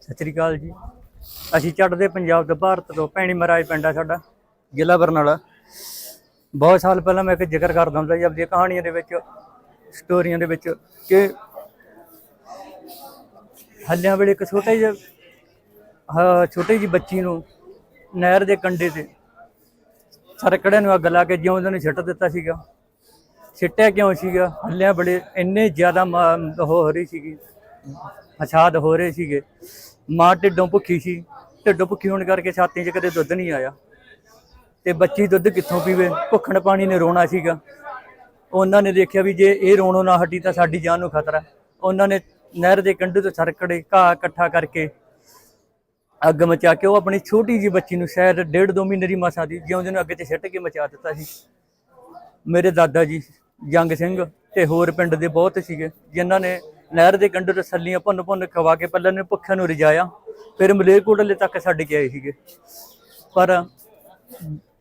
ਸਤਿ ਸ੍ਰੀ ਅਕਾਲ ਜੀ। ਅਸੀਂ ਚੜ੍ਹਦੇ ਪੰਜਾਬ ਤੋਂ ਭਾਰਤ ਤੋਂ। ਭੈਣੀ ਮਹਾਰਾਜ ਪਿੰਡ ਆ ਸਾਡਾ, ਜ਼ਿਲ੍ਹਾ ਬਰਨਾਲਾ। ਬਹੁਤ ਸਾਲ ਪਹਿਲਾਂ ਮੈਂ ਇੱਕ ਜ਼ਿਕਰ ਕਰਦਾ ਹੁੰਦਾ ਜੀ ਆਪਣੀਆਂ ਕਹਾਣੀਆਂ ਦੇ ਵਿੱਚ, ਸਟੋਰੀਆਂ ਦੇ ਵਿੱਚ ਕਿ ਹੱਲਿਆਂ ਵੇਲੇ ਇੱਕ ਛੋਟੇ ਜਿਹੇ ਛੋਟੀ ਜਿਹੀ ਬੱਚੀ ਨੂੰ ਨਹਿਰ ਦੇ ਕੰਢੇ ਤੇ ਸਰਕੜੇ ਨੂੰ ਅੱਗ ਲਾ ਕੇ ਜਿਉਂਦੇ ਨੂੰ ਛੱਟ ਦਿੱਤਾ ਸੀਗਾ। ਛਿੱਟਿਆ ਕਿਉਂ ਸੀਗਾ? ਹੱਲਿਆਂ ਬੜੇ, ਇੰਨੇ ਜ਼ਿਆਦਾ ਮਾ- ਹੋ ਰਹੀ ਸੀਗੀ। ਫਸਾਦ ਹੋ ਰਹੇ ਸੀਗੇ। ਮਾਂ ਢਿੱਡੋਂ ਭੁੱਖੀ ਸੀ। ਢਿੱਡੋਂ ਭੁੱਖੀ ਹੋਣ ਕਰਕੇ ਛਾਤੀ 'ਚ ਕਦੇ ਦੁੱਧ ਨਹੀਂ ਆਇਆ। ਤੇ ਬੱਚੀ ਦੁੱਧ ਕਿੱਥੋਂ ਪੀਵੇ? ਭੁੱਖਣ ਪਾਣੀ ਨੇ ਰੋਣਾ ਸੀਗਾ। ਉਹਨਾਂ ਨੇ ਦੇਖਿਆ ਵੀ ਜੇ ਇਹ ਰੋਣੋਂ ਨਾ ਹਟੀ ਤਾਂ ਸਾਡੀ ਜਾਨ ਨੂੰ ਖਤਰਾ ਉਹਨਾਂ ਨੇ ਨਹਿਰ ਦੇ ਕੰਢੇ ਤੋਂ ਸਰਕੜੇ, ਘਾਹ ਇਕੱਠਾ ਕਰਕੇ ਅੱਗ ਮਚਾ ਕੇ ਉਹ ਆਪਣੀ ਛੋਟੀ ਜੀ ਬੱਚੀ ਨੂੰ ਸ਼ਾਇਦ ਡੇਢ ਦੋ ਮਹੀਨੇ ਦੀ ਮਸਾਂ ਦੀ ਜਿਉਂਦੇ ਨੂੰ ਅੱਗੇ ਤੇ ਛੱਟ ਕੇ ਮਚਾ ਦਿੱਤਾ ਸੀ। ਮੇਰੇ ਦਾਦਾ ਜੀ ਜੰਗ ਸਿੰਘ ਤੇ ਹੋਰ ਪਿੰਡ ਦੇ ਬਹੁਤ ਸੀਗੇ, ਜਿਨ੍ਹਾਂ ਨੇ ਨਹਿਰ ਦੇ ਕੰਢੇ ਤੋਂ ਭੁੰਨ ਭੁੰਨ ਖਵਾ ਕੇ ਪਹਿਲਾਂ ਨੇ ਭੁੱਖਿਆਂ ਨੂੰ ਰਜਾਇਆ, ਫਿਰ ਮਲੇਰਕੋਟਲੇ ਤੱਕ ਛੱਡ ਕੇ ਆਏ ਸੀਗੇ। ਪਰ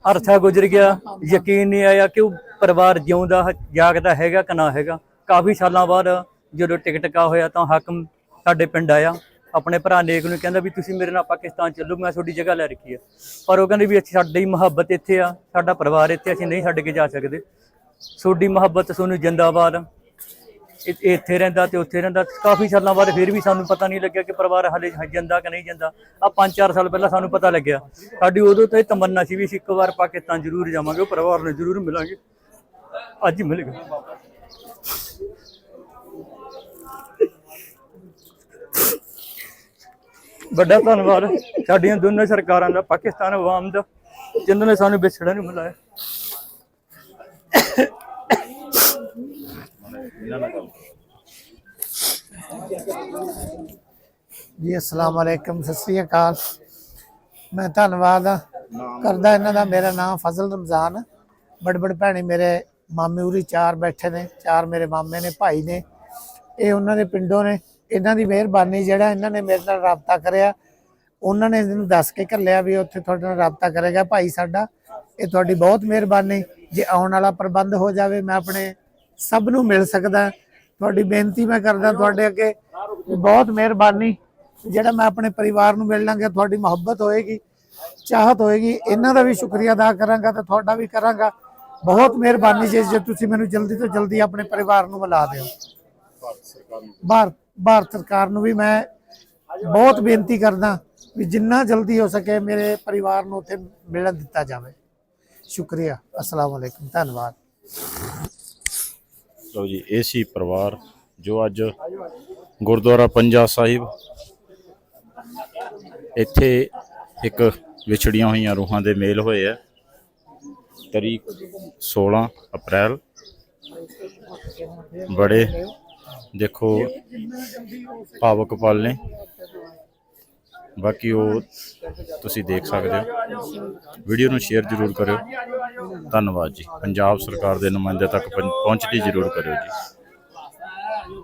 ਅਰਥਾ ਗੁਜ਼ਰ ਗਿਆ, ਯਕੀਨ ਨਹੀਂ ਆਇਆ ਕਿ ਉਹ ਪਰਿਵਾਰ ਜਿਉਂਦਾ, ਜਾਗਦਾ ਹੈਗਾ ਕਿ ਨਾ ਹੈਗਾ। ਕਾਫੀ ਸਾਲਾਂ ਬਾਅਦ ਜਦੋਂ ਟਿਕਟ ਕਾ ਹੋਇਆ ਤਾਂ ਹਾਕਮ ਸਾਡੇ ਪਿੰਡ ਆਇਆ। ਆਪਣੇ ਭਰਾ ਨੇਕ ਨੂੰ ਕਹਿੰਦਾ ਵੀ ਤੁਸੀਂ ਮੇਰੇ ਨਾਲ ਪਾਕਿਸਤਾਨ ਚੱਲੋ, ਮੈਂ ਤੁਹਾਡੀ ਜਗ੍ਹਾ ਲੈ ਰੱਖੀ ਹੈ। ਪਰ ਉਹ ਕਹਿੰਦੇ ਵੀ ਅੱਛੀ ਸਾਡੀ ਮੁਹੱਬਤ ਇੱਥੇ ਆ, ਸਾਡਾ ਪਰਿਵਾਰ ਇੱਥੇ ਅਸੀਂ ਨਹੀਂ ਛੱਡ ਕੇ ਜਾ ਸਕਦੇ। ਤੁਹਾਡੀ ਮੁਹੱਬਤ ਤੁਹਾਨੂੰ ਜਿੰਦਾਬਾਦ। ਇ- ਇੱਥੇ ਰਹਿੰਦਾ ਤੇ ਉੱਥੇ ਰਹਿੰਦਾ। ਕਾਫੀ ਸਾਲਾਂ ਬਾਅਦ ਫਿਰ ਵੀ ਸਾਨੂੰ ਪਤਾ ਨਹੀਂ ਲੱਗਿਆ ਕਿ ਪਰਿਵਾਰ ਹਲੇ ਜਾਂਦਾ ਕਿ ਨਹੀਂ ਜਾਂਦਾ। ਆ 5-4 ਸਾਲ ਪਹਿਲਾਂ ਸਾਨੂੰ ਪਤਾ ਲੱਗਿਆ। ਸਾਡੀ ਉਦੋਂ ਤੋਂ ਇਹ ਤਮੰਨਾ ਸੀ ਵੀ ਅਸੀਂ ਇੱਕ ਵਾਰ ਪਾਕਿਸਤਾਨ ਜ਼ਰੂਰ ਜਾਵਾਂਗੇ, ਉਹ ਪਰਿਵਾਰ ਨੂੰ ਜ਼ਰੂਰ ਮਿਲਾਂਗੇ। ਅੱਜ ਮਿਲ ਗਏ ਵੱਡਾ ਧੰਨਵਾਦ। ਸਾਡੀਆਂ ਦੋਨੋਂ ਸਰਕਾਰਾਂ ਦਾ, ਪਾਕਿਸਤਾਨ ਆਵਾਮ ਦਾ, ਜਿਨ੍ਹਾਂ ਨੇ ਸਾਨੂੰ ਵਿਛੜਾ ਨਹੀਂ ਮਿਲਾਇਆ। ਜੀ, ਅਸਲਾਮ ਵਾਲੇਕਮ ਸਤਿ ਸ੍ਰੀ ਅਕਾਲ। ਮੈਂ ਧੰਨਵਾਦ ਕਰਦਾ ਇਹਨਾਂ ਦਾ। ਮੇਰਾ ਨਾਮ ਫਜ਼ਲ ਰਮਜ਼ਾਨ ਬੜ ਬੜ ਭੈਣੇ ਮੇਰੇ ਮਾਮੇ ਉਰੀ ਚਾਰ ਬੈਠੇ ਨੇ, ਚਾਰ ਮੇਰੇ ਮਾਮੇ ਨੇ, ਭਾਈ ਨੇ। ਇਹ ਉਹਨਾਂ ਦੇ ਪਿੰਡੋਂ ਨੇ। ਇਹਨਾਂ ਦੀ ਮਿਹਰਬਾਨੀ ਜਿਹੜਾ ਇਹਨਾਂ ਨੇ ਮੇਰੇ ਨਾਲ ਰਾਬਤਾ ਕਰਿਆ, ਉਹਨਾਂ ਨੇ ਇਹਨੂੰ ਦੱਸ ਕੇ ਘੱਲਿਆ ਵੀ ਉੱਥੇ ਤੁਹਾਡੇ ਨਾਲ ਰਾਬਤਾ ਕਰੇਗਾ ਭਾਈ ਸਾਡਾ। ਇਹ ਤੁਹਾਡੀ ਬਹੁਤ ਮਿਹਰਬਾਨੀ। ਜੇ ਆਉਣ ਵਾਲਾ ਪ੍ਰਬੰਧ ਹੋ ਜਾਵੇ, ਮੈਂ ਆਪਣੇ ਸਭ ਨੂੰ ਮਿਲ ਸਕਦਾ। ਤੁਹਾਡੀ ਬੇਨਤੀ ਮੈਂ ਕਰਦਾ ਤੁਹਾਡੇ ਅੱਗੇ। ਬਹੁਤ ਮਿਹਰਬਾਨੀ। ਜਿਹੜਾ ਮੈਂ ਆਪਣੇ ਪਰਿਵਾਰ ਨੂੰ ਮਿਲ ਲਾਂਗਾ, ਤੁਹਾਡੀ ਮੁਹੱਬਤ ਹੋਏਗੀ, ਚਾਹਤ ਹੋਏਗੀ, ਇਹਨਾਂ ਦਾ ਵੀ ਸ਼ੁਕਰੀਆ ਅਦਾ ਕਰਾਂਗਾ ਤੇ ਤੁਹਾਡਾ ਵੀ ਕਰਾਂਗਾ। ਬਹੁਤ ਮਿਹਰਬਾਨੀ ਜੇ ਜੇ ਤੁਸੀਂ ਮੈਨੂੰ ਜਲਦੀ ਤੋਂ ਜਲਦੀ ਆਪਣੇ ਪਰਿਵਾਰ ਨੂੰ ਮਿਲਾ ਦਿਓ। ਭਾਰਤ ਭਾਰਤ ਸਰਕਾਰ ਨੂੰ ਵੀ ਮੈਂ ਬਹੁਤ ਬੇਨਤੀ ਕਰਦਾ ਵੀ ਜਿੰਨਾ ਜਲਦੀ ਹੋ ਸਕੇ ਮੇਰੇ ਪਰਿਵਾਰ ਨੂੰ ਉੱਥੇ ਮਿਲਣ ਦਿੱਤਾ ਜਾਵੇ। ਸ਼ੁਕਰੀਆ, ਅਸਲਾਮ ਵਾਲੇਕਮ ਧੰਨਵਾਦ। ਲਓ ਜੀ ਇਹ ਪਰਿਵਾਰ, ਜੋ ਅੱਜ ਗੁਰਦੁਆਰਾ ਪੰਜਾ ਸਾਹਿਬ ਇੱਥੇ ਇੱਕ ਵਿਛੜੀਆਂ ਹੋਈਆਂ ਰੂਹਾਂ ਦੇ ਮੇਲ ਹੋਏ ਆ। ਤਰੀਕ 16 ਅਪ੍ਰੈਲ। ਬੜੇ ਦੇਖੋ ਭਾਵਕ ਪਲ ਨੇ। ਬਾਕੀ ਉਹ ਤੁਸੀਂ ਦੇਖ ਸਕਦੇ ਹੋ। ਵੀਡੀਓ ਨੂੰ ਸ਼ੇਅਰ ਜ਼ਰੂਰ ਕਰਿਓ। ਧੰਨਵਾਦ ਜੀ। ਪੰਜਾਬ ਸਰਕਾਰ ਦੇ ਨੁਮਾਇੰਦੇ ਤੱਕ ਪਹੁੰ- ਪਹੁੰਚਦੀ ਜ਼ਰੂਰ ਕਰਿਓ ਜੀ।